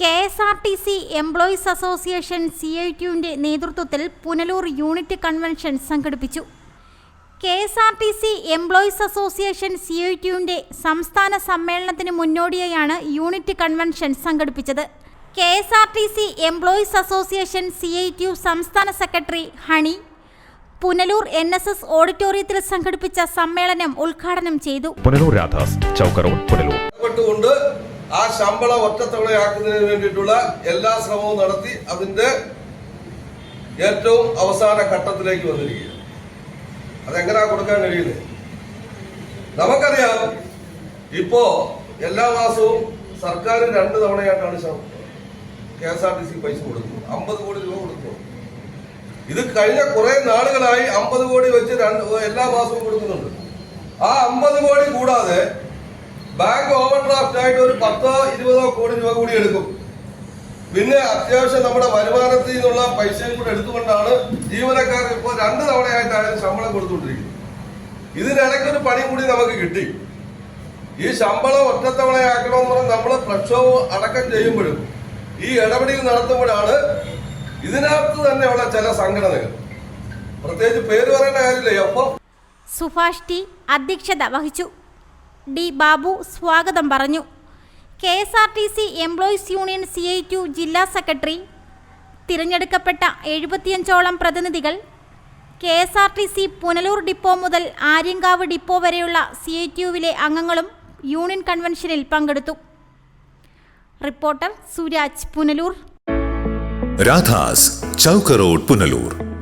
K S R T C employees association C I ടിയുവിന്റെ നേതൃത്വത്തിൽ Punalur unit convention സംഘടിപ്പിച്ചു. K S R T C employees association C I ടിയുവിന്റെ സംസ്ഥാന സമ്മേളനത്തിന് മുന്നോടിയായാണ് unit convention സംഘടിപ്പിച്ചത്. K S R T C employees association C I T U സംസ്ഥാന secretary Honey Punalur N S S ഓഡിറ്റോറിയത്തിൽ സംഘടിപ്പിച്ച സമ്മേളനം ഉദ്ഘാടനം ചെയ്തു. പുനലൂർ രാധാസ് പുനലൂർ. ആ ശമ്പളം ഒറ്റത്തവണയാക്കുന്നതിന് വേണ്ടിയിട്ടുള്ള എല്ലാ ശ്രമവും നടത്തി അതിന്റെ ഏറ്റവും അവസാന ഘട്ടത്തിലേക്ക് വന്നിരിക്കുക അതെങ്ങനെയാ കൊടുക്കാൻ കഴിയുന്നത്? നമുക്കറിയാം ഇപ്പോ എല്ലാ മാസവും സർക്കാർ രണ്ട് തവണയായിട്ടാണ് K S R T C പൈസ കൊടുക്കുന്നത് അമ്പത് കോടി രൂപ കൊടുക്കുന്നു. ഇത് കഴിഞ്ഞ കുറെ നാളുകളായി അമ്പത് കോടി വെച്ച് എല്ലാ മാസവും കൊടുക്കുന്നുണ്ട്. ആ അമ്പത് കോടി കൂടാതെ ബാങ്ക് ഓവർ ഡ്രാഫ്റ്റ് ആയിട്ട് ഒരു പത്തോ ഇരുപതോ കോടി രൂപ കൂടി എടുക്കും. പിന്നെ അത്യാവശ്യം നമ്മുടെ വരുമാനത്തിൽ നിന്നുള്ള പൈസയും കൂടെ എടുത്തുകൊണ്ടാണ് ജീവനക്കാർ ഇപ്പോൾ രണ്ട് തവണയായിട്ടാണ് ശമ്പളം കൊടുത്തുകൊണ്ടിരിക്കുന്നത്. ഇതിനിടയ്ക്ക് ഒരു പണി കൂടി നമുക്ക് കിട്ടി. ഈ ശമ്പളം ഒറ്റത്തവണയാക്കണമെന്ന് പറഞ്ഞാൽ നമ്മൾ പ്രക്ഷോഭം അടക്കം ചെയ്യുമ്പോഴും ഈ ഇടപെടൽ നടത്തുമ്പോഴാണ് ഇതിനകത്ത് തന്നെയുള്ള ചില സംഘടനകൾ. പ്രത്യേകിച്ച് പേര് പറയേണ്ട കാര്യമില്ല ഒപ്പം സുഭാഷ് ടി അധ്യക്ഷത വഹിച്ചു. ഡി ബാബു സ്വാഗതം പറഞ്ഞു. K S R T C employees union C I T U ജില്ലാ സെക്രട്ടറി. തിരഞ്ഞെടുക്കപ്പെട്ട എഴുപത്തിയഞ്ചോളം പ്രതിനിധികൾ. K S R T C Punalur depot മുതൽ ആര്യങ്കാവ് ഡിപ്പോ വരെയുള്ള സി ഐ ടിയുവിലെ അംഗങ്ങളും യൂണിയൻ കൺവെൻഷനിൽ പങ്കെടുത്തു. റിപ്പോർട്ടർ സുരാജ് പുനലൂർ. രാധാസ് ചൗക്കറോഡ് പുനലൂർ.